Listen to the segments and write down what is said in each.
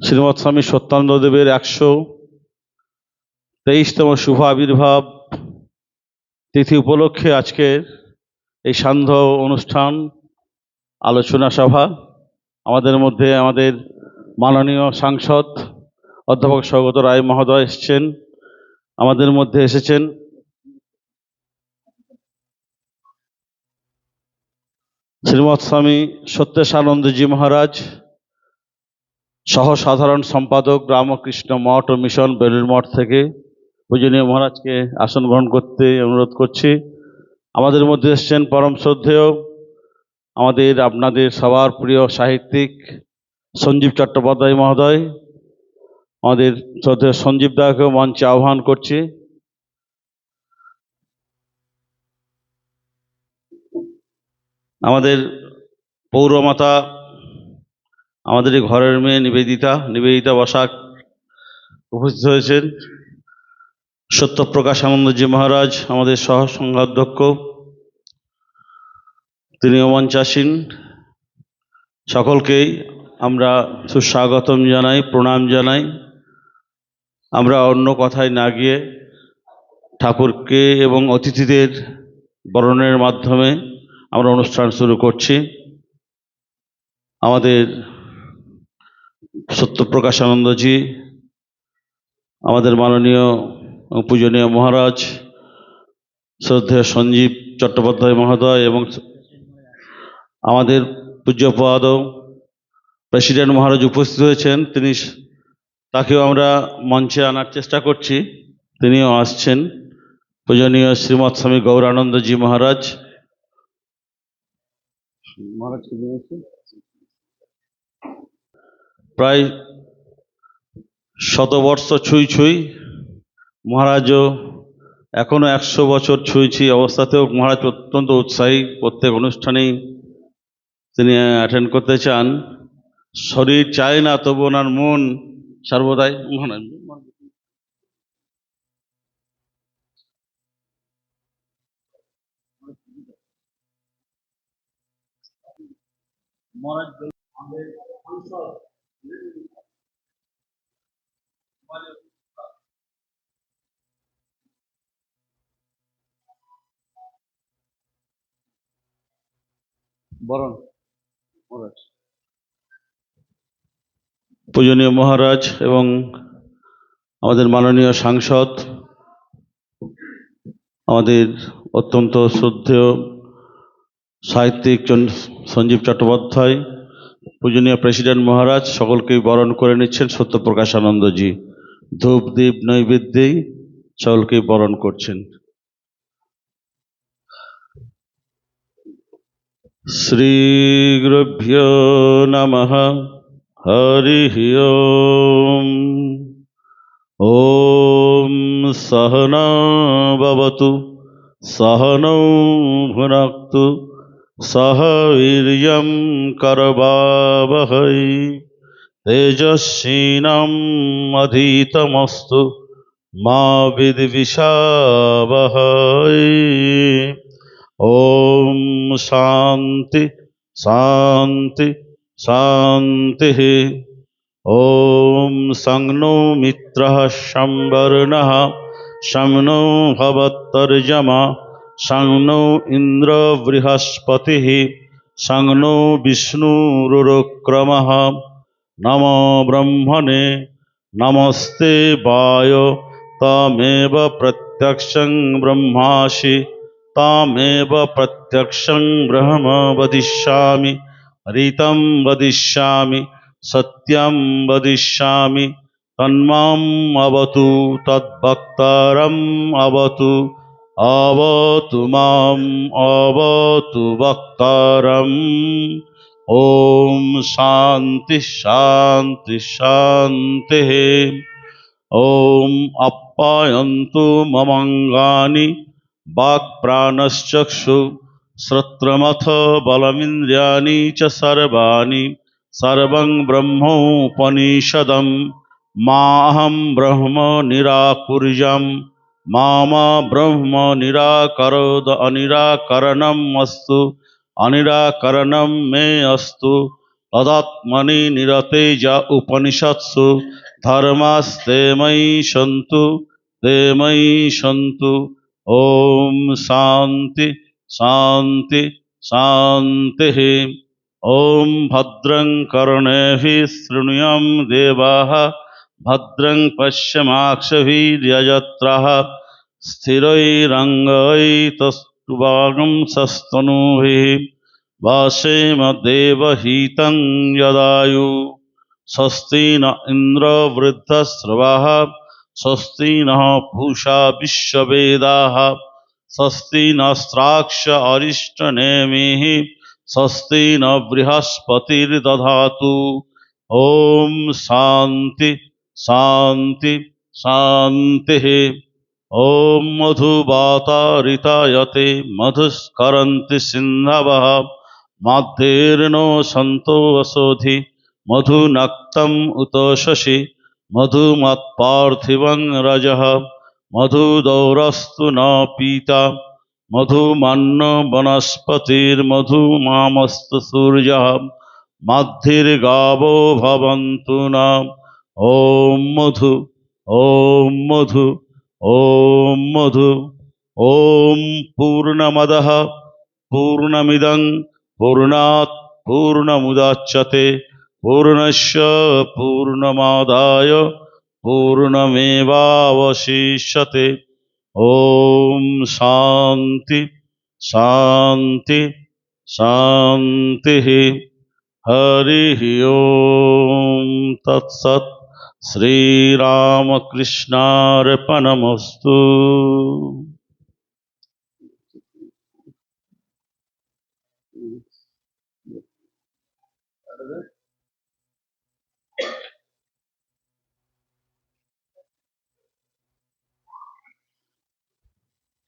শ্রীমৎ স্বামী সত্যানন্দদেবের একশো তেইশতম শুভ আবির্ভাব তিথি উপলক্ষে আজকের এই সান্ধ্য অনুষ্ঠান, আলোচনা সভা, আমাদের মধ্যে আমাদের মাননীয় সাংসদ অধ্যাপক স্বগত রায় মহোদয় এসেছেন, আমাদের মধ্যে এসেছেন। শ্রীমৎ স্বামী সত্যেশানন্দজি মহারাজ সহ সাধারণ সম্পাদক রামকৃষ্ণ মঠ ও মিশন বেলুর মঠ থেকে পূজনীয় মহারাজকে আসন গ্রহণ করতে অনুরোধ করছি। আমাদের মধ্যে এসছেন পরম শ্রদ্ধেয় আমাদের আপনাদের সবার প্রিয় সাহিত্যিক সঞ্জীব চট্টোপাধ্যায় মহোদয়। আমাদের শ্রদ্ধেয় সঞ্জীব দাকেও মঞ্চে আহ্বান করছি। আমাদের পৌরমাতা আমাদের এই ঘরের মেয়ে নিবেদিতা নিবেদিতা বসাক উপস্থিত হয়েছেন। সত্যপ্রকাশ আনন্দজি মহারাজ, আমাদের সহ সংঘাধ্যক্ষ তিনিও মঞ্চাসীন সকলকেই আমরা সুস্বাগতম জানাই, প্রণাম জানাই। আমরা অন্য কথায় না গিয়ে ঠাকুরকে এবং অতিথিদের বরণের মাধ্যমে আমরা অনুষ্ঠান শুরু করছি। আমাদের সত্যপ্রকাশ আনন্দজি, আমাদের মাননীয় পূজনীয় মহারাজ, শ্রদ্ধেয় সঞ্জীব চট্টোপাধ্যায় মহোদয় এবং আমাদের পূজ্যপদ প্রেসিডেন্ট মহারাজ উপস্থিত হয়েছেন। তিনি তাকেও আমরা মঞ্চে আনার চেষ্টা করছি। তিনিও আসছেন। পূজনীয় শ্রীমৎ স্বামী গৌরানন্দজি মহারাজ। মহারাজকে নিয়েছে প্রায় শতবর্ষ ছুঁই ছুঁই মহারাজও এখনও একশো বছর ছুঁই ছুঁই অবস্থাতেও মহারাজ অত্যন্ত উৎসাহী প্রত্যেক অনুষ্ঠানেই তিনি অ্যাটেন্ড করতে চান। শরীর চায় না তবু ওনার মন সর্বদাই মহারাজ। আমাদের সাংসদ বরণ পূজনীয় মহারাজ এবং আমাদের মাননীয় সাংসদ আমাদের অত্যন্ত শ্রদ্ধেয় সাহিত্যিক সঞ্জীব চট্টোপাধ্যায় পূজনীয় প্রেসিডেন্ট মহারাজ, সকলকেই বরণ করে নিচ্ছেন সত্যপ্রকাশ আনন্দজি ধূপ দ্বীপ নৈবেদ্যেই সকলকেই বরণ করছেন। শ্রীগ্রভ্য নম হরি ও সহনা ভবতু সহনৌ ভুনাক্তু। भुनक्तु सह वीर्यं करवावहै तेजस्विनम् अधीतमस्तु मा विद्विषावहै ॐ शान्ति शान्ति शान्तिः ॐ सं नो मित्रः संवर्णः सं नो भवत्तर्जमा সাংনৌ ইন্দ্র বৃহস্পতি সাংনৌ বিষ্ণুরুক্রম নম ব্রহ্মণে নমস্তে বায়। তামেব প্রত্যক্ষং ব্রহ্মাসি। তামেব প্রত্যক্ষং ব্রহ্ম বদিষ্যামি। ঋতম বদিষ্যামি। সত্যম বদিষ্যামি। তন্মাম অবতু। তদ্ভক্তারম অবতু। अवतु अवतु माम् अवतु वक्तारम् ॐ शान्ति शान्ति शान्तिः ॐ अप्पायन्तु ममङ्गानि वाक्प्राणश्चक्षु श्रोत्रमथ बलमिन्द्रियाणि च सर्वाणि सर्वं ब्रह्मोपनिषदं माहं ब्रह्म निराकुर्यं মামা ব্রহ্ম নিরাকরোদ অনিরাকরণম অস্তু অনিরাকরণম মে অস্তু তদাত্মনি নিরতে যা উপনিষৎসু ধর্মাস্তেময়ী সন্তু তেময়ী সন্তু ওম শান্তি শান্তি শান্তি ওম ভদ্রং কর্ণে শৃণুয়ম দেবা भद्रं पश्यमाक्षभिर्यजत्रः स्थिरैरङ्गैतस्तुवागंसस्तनूभिः वासेमदेवहितं यदायु स्वस्ति न इन्द्र वृद्धस्रवः स्वस्ति नः पूषा विश्ववेदाः स्वस्ति नस्त्राक्ष अरिष्टनेमिः स्वस्ति न बृहस्पतिर्दधातु। ॐ शान्ति। शान्ति शान्तिः ॐ मधुवातारितायते मधुस्करन्ति सिन्धवः माध्येर्नो सन्तो वसोधि मधुनक्तम् उत शशि मधुमत्पार्थिवं रजः मधुदौरस्तु न पीता मधुमन्न वनस्पतिर्मधुमामस्तु सूर्यः माद्धिर्गावो भवन्तु न ওম মধু ওম মধু ওম মধু, ওম পূর্ণমদ পূর্ণমিদং, পূর্ণাৎ পূর্ণমুদাচ্যতে পূর্ণস্য পূর্ণমাদায়, পূর্ণমেবাবশিষ্যতে। ওম শান্তি শান্তি শান্তি। হরি ওম তৎসৎ। श्रीरामकृष्णार्पणमस्तु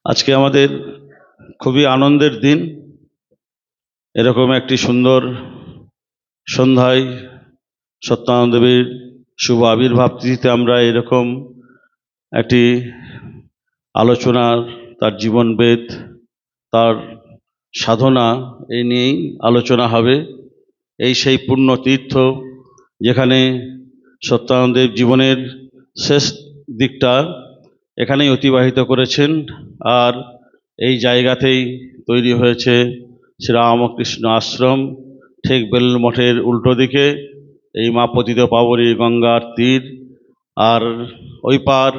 আজকে আমাদের খুবই আনন্দের দিন এরকম একটি সুন্দর সন্ধ্যায় সত্যানন্দ দেবের শুভ আবির্ভাব তিথিতে আমরা এরকম একটি আলোচনার তার জীবনবেদ তার সাধনা এই নিয়েই আলোচনা হবে। এই সেই পূর্ণ তীর্থ যেখানে সত্যানন্দের জীবনের শেষ দিকটা এখানেই অতিবাহিত করেছেন আর এই জায়গাতেই তৈরি হয়েছে শ্রীরামকৃষ্ণ আশ্রম, ঠিক বেল মঠের উল্টো দিকে। এই মা পতিত পাবরী গঙ্গার তীর আর ওই পার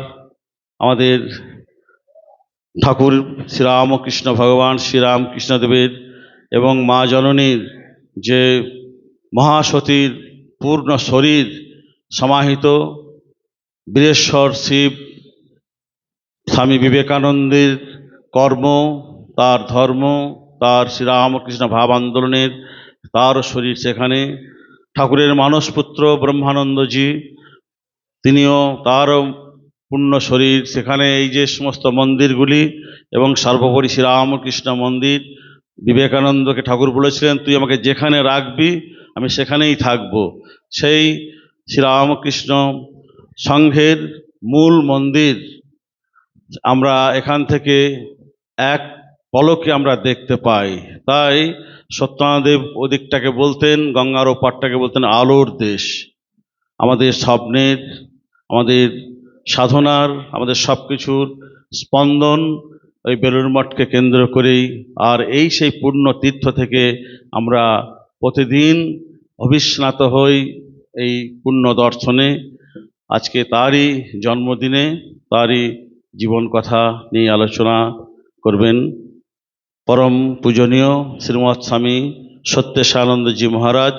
আমাদের ঠাকুর শ্রীরামকৃষ্ণ ভগবান শ্রীরামকৃষ্ণদেবের এবং মা জননীর যে মহাসতীর পূর্ণ শরীর সমাহিত বীরেশ্বর শিব, স্বামী বিবেকানন্দের কর্ম, তার ধর্ম, তার শ্রীরামকৃষ্ণ ভাব আন্দোলনের, তার শরীর সেখানে ঠাকুরের মানসপুত্র ব্রহ্মানন্দজি, তিনিও তার পূর্ণ শরীর, সেখানে এই যে সমস্ত মন্দিরগুলি এবং সর্বোপরি শ্রীরামকৃষ্ণ মন্দির, বিবেকানন্দকে ঠাকুর বলেছিলেন, তুই আমাকে যেখানে রাখবি, আমি সেখানেই থাকব। সেই শ্রীরামকৃষ্ণ সংঘের মূল মন্দির আমরা এখান থেকে এক পলকে আমরা দেখতে পাই। তাই সত্যনাদেব ওদিকটাকে বলতেন, গঙ্গার ওপারটাকে বলতেন আলোর দেশ। আমাদের স্বপ্নের, আমাদের সাধনার, আমাদের সব কিছুর স্পন্দন ওই বেলুড় মঠকে কেন্দ্র করেই। আর এই সেই পূর্ণ তীর্থ থেকে আমরা প্রতিদিন অভিস্নাত হই এই পূর্ণ দর্শনে। আজকে তারই জন্মদিনে, তারই জীবন কথা নিয়ে আলোচনা করবেন। পরম পূজনীয় শ্রীমৎ স্বামী সত্যেশানন্দজি মহারাজ